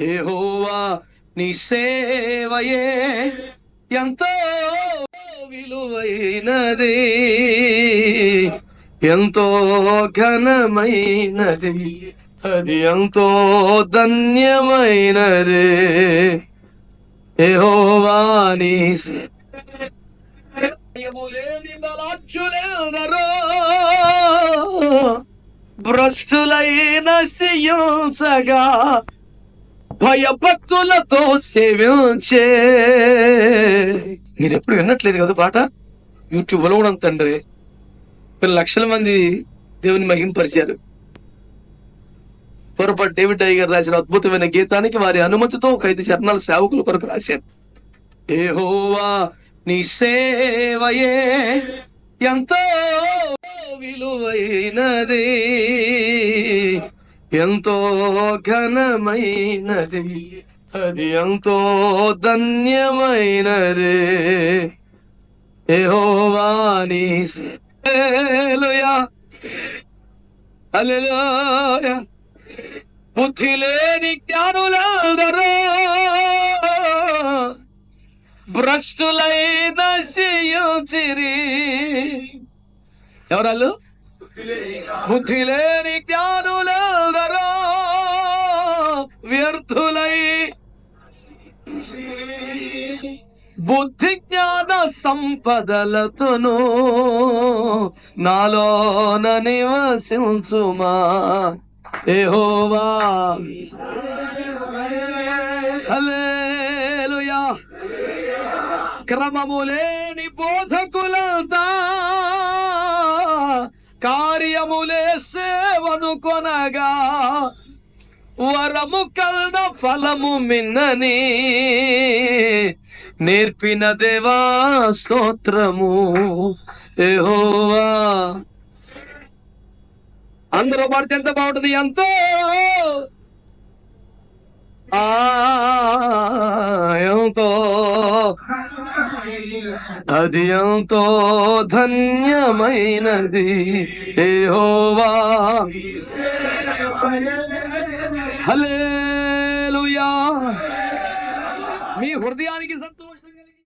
ఏహోవా నీ సేవయే ఎంతో విలువైనది ఎంతో ఘనమైనది అది ఎంతో ధన్యమైనది. ఏహోవా నీ సే- భ్రష్టులైన సియోసగా భయభక్తులతో సేవించే. మీరు ఎప్పుడు విన్నట్లేదు కదా పాట? యూట్యూబ్లో కూడా తండ్రి. కొన్ని లక్షల మంది దేవుని మహింపరిచారు. పొరపాటు డేవిడ్ అయ్య గారు రాసిన అద్భుతమైన గీతానికి వారి అనుమతితో ఒక ఐదు చరణాల సేవకుల కొరకు రాశారు. ఏహోవా నీ సేవయే ఎంతో విలువైనది. ఎంతో ఘనమైనది అది ఎంతో ధన్యమైనది. ఏహోవా నీ సే- హల్లెలూయా. హల్లెలూయా బుద్ధి లేని జ్ఞానులందరూ భ్రష్టులై నశించిరి ఎవరాళ్ళు బుద్ధి లేని జ్ఞానులందరూ బుద్ధి జ్ఞాన సంపదలతోను నాలోన నివసించుమా. ఏహోవా హల్లెలూయా. క్రమము లేని బోధకులంతా కార్యములే సేవను కొనగా వరము కల్న ఫలము మిన్నని నేర్పిన దేవా స్తోత్రము ఏహోవా అందరూ పాడితే ఎంత బాగుంటుంది ఎంతో ఆ ఎంతో అది ఎంతో ధన్యమైనది ఏహోవా హలే మీ హృదయానికి సంత